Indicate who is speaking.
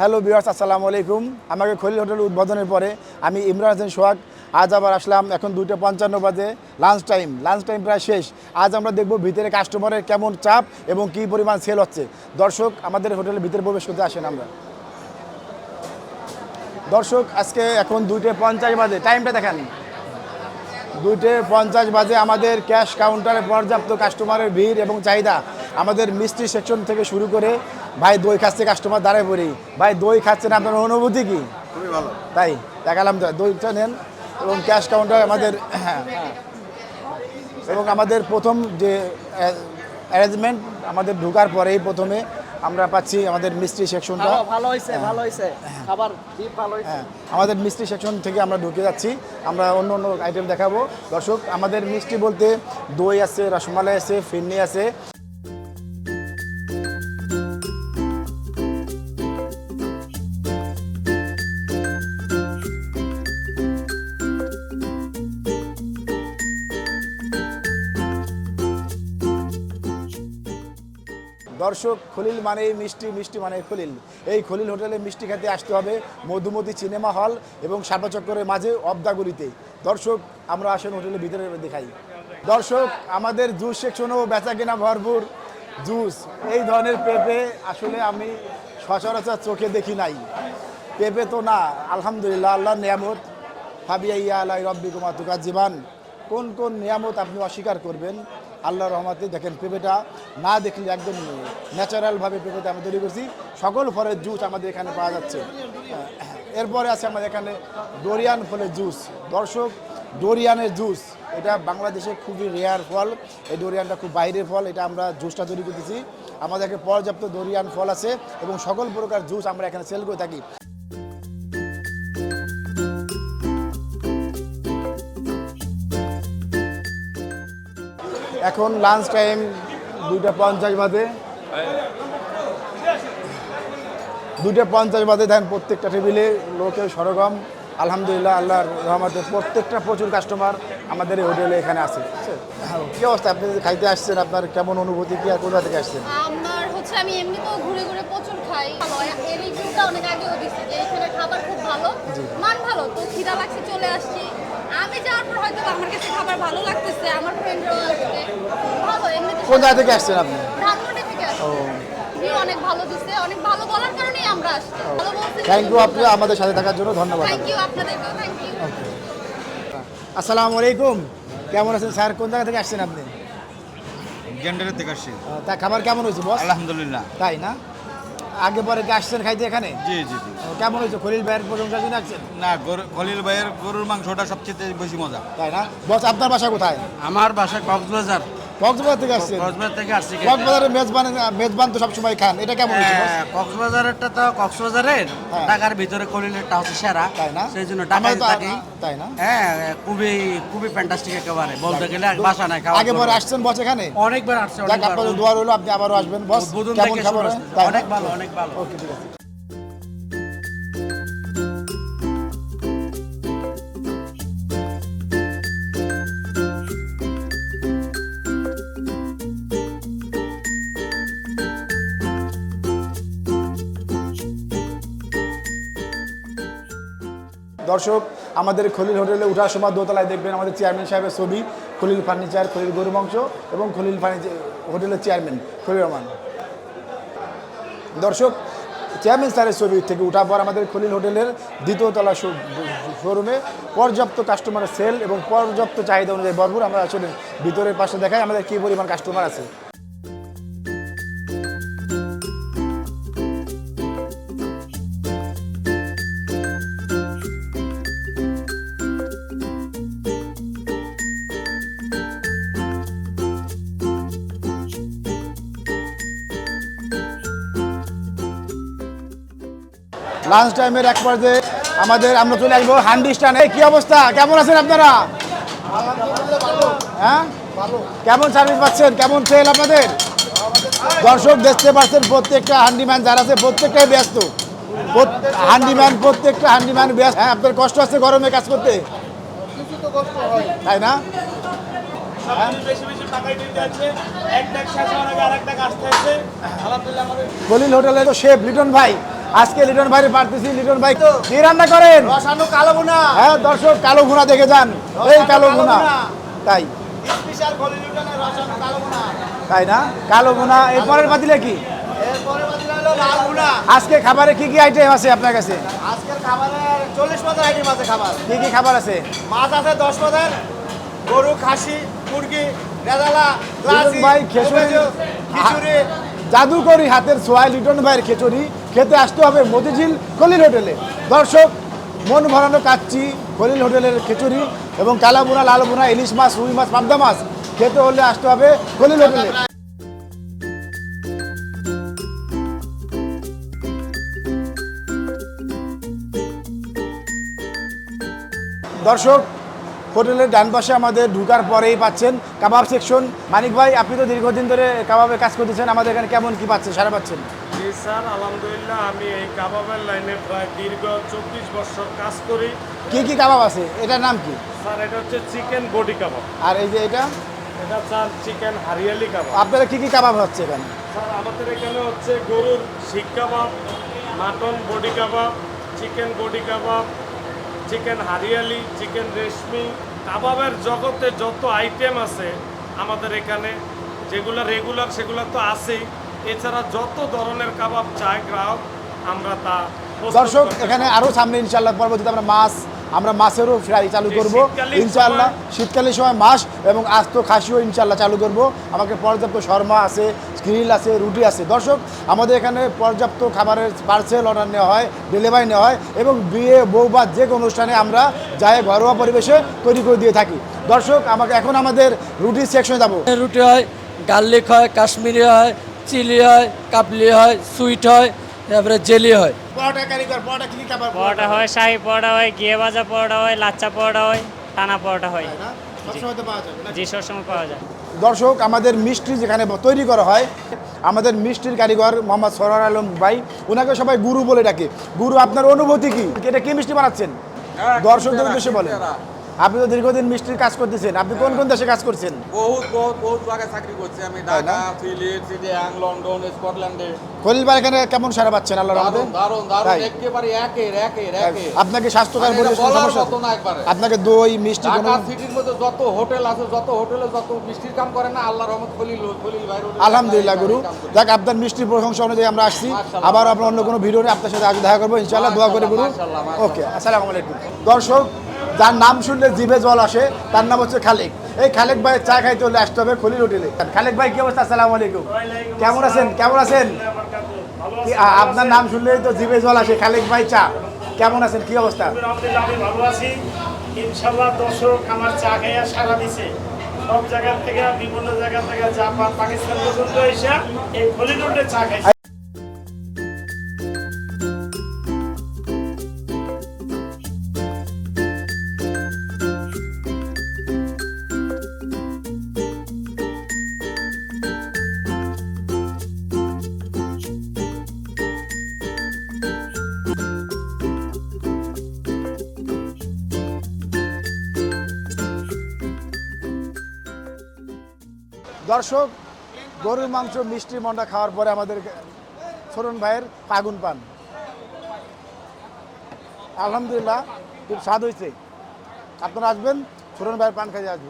Speaker 1: Hello বিয়ার্স আসসালামু আলাইকুম। আমাকে খলিল হোটেল উদ্বোধনের পরে আমি ইমরান হোসেন সোহাগ। আজ আবার আসলাম এখন দুইটা পঞ্চান্ন বাজে লাঞ্চ টাইম লাঞ্চ টাইম প্রায় শেষ। আজ আমরা দেখব ভিতরে কাস্টমারের কেমন চাপ এবং কী পরিমাণ সেল হচ্ছে। দর্শক, আমাদের হোটেলের ভিতরে প্রবেশ করতে আসেন আমরা। দর্শক, আজকে এখন দুইটে পঞ্চাশ বাজে। টাইমটা দেখান। দুইটে পঞ্চাশ বাজে আমাদের ক্যাশ কাউন্টারে পর্যাপ্ত কাস্টমারের ভিড় এবং চাহিদা। আমাদের মিষ্টি সেকশন থেকে শুরু করে ভাই দই খাচ্ছে কাস্টমার দাঁড়ায় পড়ি। ভাই দই খাচ্ছেন আপনার অনুভূতি কি?
Speaker 2: খুবই ভালো।
Speaker 1: তাই দেখালাম দইটা নেন এবং ক্যাশ কাউন্টার আমাদের হ্যাঁ। এবং আমাদের প্রথম যে অ্যারেঞ্জমেন্ট আমাদের ঢোকার পরেই প্রথমে আমরা পাচ্ছি আমাদের মিষ্টি সেকশনটা
Speaker 3: ভালো ভালো হয়েছে ভালো হয়েছে খাবার ভালো হয়েছে
Speaker 1: হ্যাঁ। আমাদের মিষ্টি সেকশন থেকে আমরা ঢুকে যাচ্ছি। আমরা অন্য অন্য আইটেম দেখাবো। দর্শক আমাদের মিষ্টি বলতে দই আছে রসমালাই আছে ফিরনি আছে। দর্শক, খলিল মানেই মিষ্টি মিষ্টি মানে খলিল। এই খলিল হোটেলে মিষ্টি খেতে আসতে হবে মধুমতি সিনেমা হল এবং সার্বচক্রের মাঝে অবদাগুলিতে। দর্শক, আমরা আসেন হোটেলের ভিতরে দেখাই। দর্শক, আমাদের জুস সেকশনও বেচা কেনা ভরপুর জুস। এই ধরনের পেঁপে আসলে আমি সচরাচর চোখে দেখি নাই। পেঁপে তো না, আলহামদুলিল্লাহ আল্লাহ নিয়ামত। ফাবিয়া ইয়া আলাই রব্বি কুমার তুকার জীবান কোন কোন নিয়ামত আপনি অস্বীকার করবেন? আল্লাহর রহমতে দেখেন পেঁপেটা না দেখলে একদম ন্যাচারালভাবে পেঁপেটা আমি তৈরি করছি। সকল ফলের জুস আমাদের এখানে পাওয়া যাচ্ছে। এরপরে আছে আমাদের এখানে ডোরিয়ান ফলের জুস। দর্শক, ডোরিয়ানের জুস, এটা বাংলাদেশে খুবই রেয়ার ফল। এই ডোরিয়ানটা খুব বাইরের ফল, এটা আমরা জুসটা তৈরি করতেছি। আমাদের পর্যাপ্ত ডোরিয়ান ফল আছে এবং সকল প্রকার জুস আমরা এখানে সেল করে থাকি। এখন লাঞ্চ টাইম দুইটা পঞ্চাশ বাজে দুইটা পঞ্চাশ বাজে দেখেন প্রত্যেকটা টেবিলে লোকের সরগম। আলহামদুলিল্লাহ আল্লাহর রহমতে প্রত্যেকটা প্রচুর কাস্টমার আমাদের এই হোটেলে এখানে আছে। হ্যাঁ, কি অবস্থা? আপনি খাইতে আসছেন আপনার কেমন অনুভূতি? কি আর কোথা থেকে আসছেন?
Speaker 4: আমার হচ্ছে আমি এমনিতেও ঘুরে ঘুরে প্রচুর খাই। এর রিভিউটা অনেক আগেও যে এখানে খাবার খুব ভালো। মান ভালো। তো খিদা লাগছে চলে আসছি। আমি যাওয়ার পর হয়তো আমার কাছে খাবার ভালো লাগতেছে আমার ফ্রেন্ডরাও আসছে ভালো এমনিতে
Speaker 1: কোন জায়গা থেকে আসছেন আপনি?
Speaker 4: ধানমন্ডি থেকে আসছে। রিভিউ অনেক ভালো দিচ্ছে অনেক ভালো বলার কারণেই আমরা আসছি। ভালো বলছি
Speaker 1: থ্যাংক ইউ আপনি আমাদের সাথে থাকার জন্য ধন্যবাদ
Speaker 4: থ্যাংক ইউ আপনাদেরকেও থ্যাংক ইউ
Speaker 1: আসসালামু আলাইকুম। কেমন আছেন স্যার? কোন জায়গা থেকে আসছেন আপনি?
Speaker 2: জেন্ডারের থেকে আসছি।
Speaker 1: তা খাবার কেমন হয়েছে বস?
Speaker 2: আলহামদুলিল্লাহ।
Speaker 1: তাই না? আগে পরে কি আসছেন খাইতে এখানে?
Speaker 2: জি জি জি।
Speaker 1: ও, কেমন হয়েছে? খলিল ভাইয়ের প্রশংসা শুনে আসছেন?
Speaker 2: না গরু- খলিল ভাইয়ের গরুর মাংসটা সবচেয়ে বেশি মজা।
Speaker 1: তাই না? বস আপনার বাসা কোথায়?
Speaker 5: আমার বাসা কক্সবাজার।
Speaker 1: কক্সবাজার থেকে
Speaker 5: কক্সবাজার থেকে আসছি
Speaker 1: কক্সবাজারের মেজবান মেজবান তো সবসময় খান। এটা কেমন
Speaker 5: হ্যাঁ, কক্সবাজারেরটা তো কক্সবাজারের।
Speaker 1: হ্যাঁ।
Speaker 5: ঢাকার ভিতরে কলিলেরটা হচ্ছে সেরা।
Speaker 1: তাই না?
Speaker 5: সেই জন্য ঢাকায় থাকি।
Speaker 1: তাই না?
Speaker 5: হ্যাঁ খুবই খুবই ফ্যান্টাস্টিক একেবারে। বলতে গেলে আর বাসা নাই খাওয়া
Speaker 1: আগে পরে আসছেন বস এখানে?
Speaker 5: অনেকবার আসছে অনেকবার।
Speaker 1: দোয়া রইল আপনি আবারও আসবেন। বস কেমন খাবার?
Speaker 5: অনেক ভালো অনেক ভালো।
Speaker 1: ওকে ঠিক আছে। দর্শক, আমাদের খলিল হোটেলে ওঠার সময় দোতলায় দেখবেন আমাদের চেয়ারম্যান সাহেবের ছবি, খলিল ফার্নিচার, খলিল গরু মাংস এবং খলিল ফার্নিচার, হোটেলের চেয়ারম্যান খলিল রহমান। দর্শক, চেয়ারম্যান স্যারের ছবি থেকে ওঠার পর আমাদের খলিল হোটেলের দ্বিতীয় তলা শোরুমে পর্যাপ্ত কাস্টমারের সেল এবং পর্যাপ্ত চাহিদা অনুযায়ী ভরপুর আমরা আসলে ভিতরের পাশে দেখাই আমাদের কী পরিমাণ কাস্টমার আছে। লাঞ্চ টাইমের এক পর্যায়ে আমাদের আমরা চলে আসব হান্ডি স্টানে কি অবস্থা? কেমন আছেন আপনারা? হ্যাঁ? কেমন সার্ভিস পাচ্ছেন? কেমন সেল আপনাদের? দর্শক দেখতে পাচ্ছেন প্রত্যেকটা হান্ডিম্যান যারা আছে প্রত্যেকটাই ব্যস্ত। হান্ডিম্যান প্রত্যেকটা হান্ডিম্যান ব্যস্ত। হ্যাঁ আপনার কষ্ট আছে গরমে কাজ করতে? তাই না?
Speaker 6: আমাদের
Speaker 1: খলিল হোটেলে তো শেফ লিটন ভাই। আজকে লিটন ভাইয়ের পারতেছি লিটন ভাই কি রান্না করেন?
Speaker 3: রসানো কালো বোনা
Speaker 1: হ্যাঁ দর্শক কালো ঘোড়া দেখে যান। এই কালো
Speaker 3: ভুনা।
Speaker 1: তাই।
Speaker 3: স্পেশাল রসানো কালো
Speaker 1: তাই না? কালো ঘোড়া এর পরের পাতিলে কি? আজকে খাবারে কি কি আইটেম আছে আপনার কাছে?
Speaker 3: আজকের খাবারের চল্লিশ পদের আইটেম আছে খাবার।
Speaker 1: কি কি খাবার আছে?
Speaker 3: মাছ আছে দশ পদের গরু খাসি মুরগি রেজালা
Speaker 1: ভাই খেচুড়ি। জাদুকরি হাতের সোয়াই লিটন ভাইয়ের খিচুড়ি। খেতে আসতে হবে মতিঝিল খলিল হোটেলে। দর্শক, মন ভরানো কাচ্চি, খলিল হোটেলের খিচুড়ি এবং কালাবুনা লালবুনা ইলিশ মাছ, রুই মাছ পাবদা মাছ খেতে হলে আসতে হবে খলিল হোটেলে। দর্শক, হোটেলের ডান পাশে আমাদের ঢুকার পরেই পাচ্ছেন কাবাব সেকশন। মানিক ভাই, আপনি তো দীর্ঘদিন ধরে কাবাবে কাজ করতেছেন, আমাদের এখানে কেমন কি পাচ্ছেন সারা পাচ্ছেন
Speaker 6: স্যার আলহামদুলিল্লাহ আমি এই কাবাবের লাইনে প্রায় দীর্ঘ চব্বিশ বছর কাজ করি।
Speaker 1: কি কি কাবাব আছে? এটার নাম কি?
Speaker 6: স্যার এটা হচ্ছে চিকেন বডি কাবাব।
Speaker 1: আর এই যে এটা?
Speaker 6: এটা স্যার চিকেন হারিয়ালি কাবাব।
Speaker 1: আপনারা কি কি কাবাব হচ্ছে এখানে?
Speaker 6: স্যার আমাদের এখানে হচ্ছে গরুর seekh kebab mutton boti kebab chicken boti kebab chicken hariyali chicken reshmi. কাবাবের জগতে যত আইটেম আছে আমাদের এখানে যেগুলো রেগুলার সেগুলো তো আছেই। এছাড়া যত ধরনের কাবাব চায় গ্রাহক আমরা তা
Speaker 1: দর্শক এখানে আরও সামনে ইনশাল্লাহ পরবর্তীতে আমরা মাছ আমরা মাছেরও ফ্রাই চালু করব। ইনশাল্লাহ
Speaker 6: সময়-
Speaker 1: শীতকালীন সময় মাছ এবং আস্ত খাসিও ইনশাল্লাহ চালু করব। আমাকে পর্যাপ্ত শর্মা আছে গ্রিল আছে রুটি আছে। দর্শক আমাদের এখানে পর্যাপ্ত খাবারের পার্সেল অর্ডার নেওয়া হয় ডেলিভারি নেওয়া হয় এবং বিয়ে বউ বা যে কোনো অনুষ্ঠানে আমরা যাই ঘরোয়া পরিবেশে তৈরি করে দিয়ে থাকি। দর্শক আমাকে এখন আমাদের রুটি সেকশনে যাব।
Speaker 7: রুটি হয় গার্লিক হয় কাশ্মীরি হয় চিলি হয় কাবলি হয় সুইট হয় তারপরে জেলি হয়।
Speaker 1: পরোটা কারিগর পরোটা কি খাবার
Speaker 8: পরোটা হয় শাহি পরোটা হয় ঘিয়ে ভাজা পরোটা হয় লাচ্চা পরোটা হয় টানা পরোটা হয়। জি সবসময় পাওয়া যায়।
Speaker 1: দর্শক আমাদের মিষ্টি যেখানে তৈরি করা হয় আমাদের মিষ্টির কারিগর মোহাম্মদ সরার আলম ভাই ওনাকে সবাই গুরু বলে ডাকে। গুরু আপনার অনুভূতি কি? এটা কি মিষ্টি বানাচ্ছেন? দর্শকদের উদ্দেশ্যে বলেন। আপনি তো দীর্ঘদিন মিষ্টির কাজ করতেছেন। আপনি কোন কোন দেশে কাজ করছেন?
Speaker 9: বহুত বহুত বহুত জায়গায় চাকরি করছি আমি? ঢাকা সিলেট সিটিয়াং লন্ডন স্কটল্যান্ডে।
Speaker 1: খলিল ভাই এখানে কেমন সারা পাচ্ছেন আল্লাহ
Speaker 9: দারুণ
Speaker 1: রহমতে?
Speaker 9: দারুণ দারুণ
Speaker 1: তাই?
Speaker 9: একেবারে একের একের একের
Speaker 1: আপনাকে স্বাস্থ্যকর পরিবেশ সমস্যা?
Speaker 9: মতো না একবারে।
Speaker 1: আপনাকে দই মিষ্টি কোনো
Speaker 9: ঢাকা সিটির মধ্যে যত হোটেল আছে যত হোটেলে যত মিষ্টির কাম করে না আল্লাহ রহমত খলিল খলিল ভাই
Speaker 1: আলহামদুলিল্লাহ গুরু। যাক আপনার মিষ্টির প্রশংসা অনুযায়ী আমরা আসছি। আবার আপনার অন্য কোনো ভিডিও নিয়ে আপনার সাথে আগে দেখা করব ইনশাআল্লাহ। দোয়া করে গুরু। ওকে আসসালামু আলাইকুম। দর্শক যার নাম শুনলে জিভে জল আসে, তার নাম হচ্ছে খালেক। এই খালেক ভাই চা খাইতে হলে আসতে হবে খলিল হোটেলে। খালেক ভাই, কি অবস্থা? আসসালামু আলাইকুম। কেমন আছেন? কেমন আছেন? আপনার নাম শুনলেই তো জিভে জল আসে, খালেক ভাই চা। কেমন আছেন? কি অবস্থা?
Speaker 6: ইনশাল্লাহ দর্শক আমার চা খাইয়া সারা দিছে। সব জায়গা থেকে, বিভিন্ন জায়গা থেকে জাপান পাকিস্তান পর্যন্ত এসে এই হলিডে চা খাইছে।
Speaker 1: দর্শক, গরুর মাংস, মিষ্টি মন্ডা খাওয়ার পরে আমাদের সরুন ভাইয়ের পাগুন পান। আলহামদুলিল্লাহ, খুব স্বাদ হয়েছে। আপনারা আসবেন, সরুন ভাইয়ের পান খাইয়ে আসবেন।